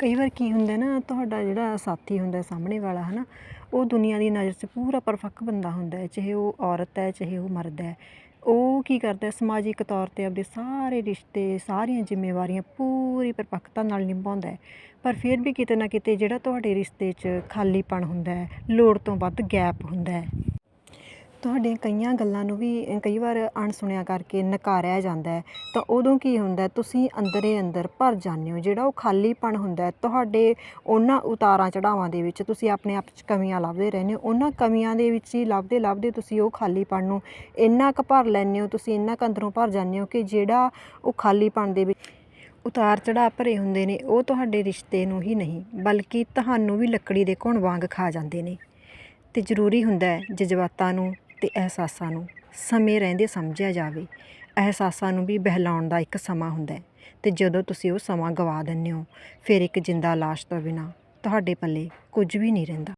ਕਈ ਵਾਰ ਕੀ ਹੁੰਦਾ ਨਾ, ਤੁਹਾਡਾ ਜਿਹੜਾ ਸਾਥੀ ਹੁੰਦਾ ਸਾਹਮਣੇ ਵਾਲਾ ਹੈ ਨਾ ਉਹ ਦੁਨੀਆ ਦੀ ਨਜ਼ਰ 'ਚ ਪੂਰਾ ਪਰਫੈਕਟ ਬੰਦਾ ਹੁੰਦਾ ਚਾਹੇ ਉਹ ਔਰਤ ਹੈ, ਚਾਹੇ ਉਹ ਮਰਦ ਹੈ। ਉਹ ਕੀ ਕਰਦਾ ਸਮਾਜਿਕ ਤੌਰ 'ਤੇ ਆਪਦੇ ਸਾਰੇ ਰਿਸ਼ਤੇ, ਸਾਰੀਆਂ ਜ਼ਿੰਮੇਵਾਰੀਆਂ ਪੂਰੀ ਪਰਪੱਕਤਾ ਨਾਲ ਨਿਭਾਉਂਦਾ ਪਰ ਫਿਰ ਵੀ ਕਿਤੇ ਨਾ ਕਿਤੇ ਜਿਹੜਾ ਤੁਹਾਡੇ ਰਿਸ਼ਤੇ 'ਚ ਖਾਲੀਪਣ ਹੁੰਦਾ ਲੋੜ ਤੋਂ ਵੱਧ ਗੈਪ ਹੁੰਦਾ ਤੁਹਾਡੀਆਂ ਕਈਆਂ ਗੱਲਾਂ ਨੂੰ ਵੀ ਕਈ ਵਾਰ ਅਣਸੁਣਿਆ ਕਰਕੇ ਨਕਾਰਿਆ ਜਾਂਦਾ ਹੈ। ਤਾਂ ਉਦੋਂ ਕੀ ਹੁੰਦਾ ਤੁਸੀਂ ਅੰਦਰੇ ਅੰਦਰ ਭਰ ਜਾਂਦੇ ਹੋ। ਜਿਹੜਾ ਉਹ ਖਾਲੀਪਣ ਹੁੰਦਾ ਤੁਹਾਡੇ ਉਹਨਾਂ ਉਤਾਰਾਂ ਚੜਾਵਾਂ ਦੇ ਵਿੱਚ ਤੁਸੀਂ ਆਪਣੇ ਆਪ 'ਚ ਕਮੀਆਂ ਲੱਭਦੇ ਰਹਿੰਦੇ ਹੋ। ਉਹਨਾਂ ਕਮੀਆਂ ਦੇ ਵਿੱਚ ਹੀ ਲੱਭਦੇ ਲੱਭਦੇ ਤੁਸੀਂ ਉਹ ਖਾਲੀਪਣ ਨੂੰ ਇੰਨਾ ਕੁ ਭਰ ਲੈਂਦੇ ਹੋ, ਤੁਸੀਂ ਇੰਨਾ ਕੁ ਅੰਦਰੋਂ ਭਰ ਜਾਂਦੇ ਹੋ ਕਿ ਜਿਹੜਾ ਉਹ ਖਾਲੀਪਣ ਦੇ ਵਿੱਚ ਉਤਾਰ ਚੜਾਅ ਭਰੇ ਹੁੰਦੇ ਨੇ, ਉਹ ਤੁਹਾਡੇ ਰਿਸ਼ਤੇ ਨੂੰ ਹੀ ਨਹੀਂ, ਬਲਕਿ ਤੁਹਾਨੂੰ ਵੀ ਲੱਕੜੀ ਦੇ ਘੁਣ ਵਾਂਗ ਖਾ ਜਾਂਦੇ ਨੇ। ਤੇ ਜ਼ਰੂਰੀ ਹੁੰਦਾ ਜਜ਼ਬਾਤਾਂ ਨੂੰ ਅਤੇ ਅਹਿਸਾਸਾਂ ਨੂੰ ਸਮੇਂ ਰਹਿੰਦੇ ਸਮਝਿਆ ਜਾਵੇ। ਅਹਿਸਾਸਾਂ ਨੂੰ ਵੀ ਬਹਿਲਾਉਣ ਦਾ ਇੱਕ ਸਮਾਂ ਹੁੰਦਾ ਅਤੇ ਜਦੋਂ ਤੁਸੀਂ ਉਹ ਸਮਾਂ ਗਵਾ ਦਿੰਦੇ ਹੋ, ਫਿਰ ਇੱਕ ਜਿੰਦਾ ਲਾਸ਼ ਤੋਂ ਬਿਨਾਂ ਤੁਹਾਡੇ ਪੱਲੇ ਕੁਝ ਵੀ ਨਹੀਂ ਰਹਿੰਦਾ।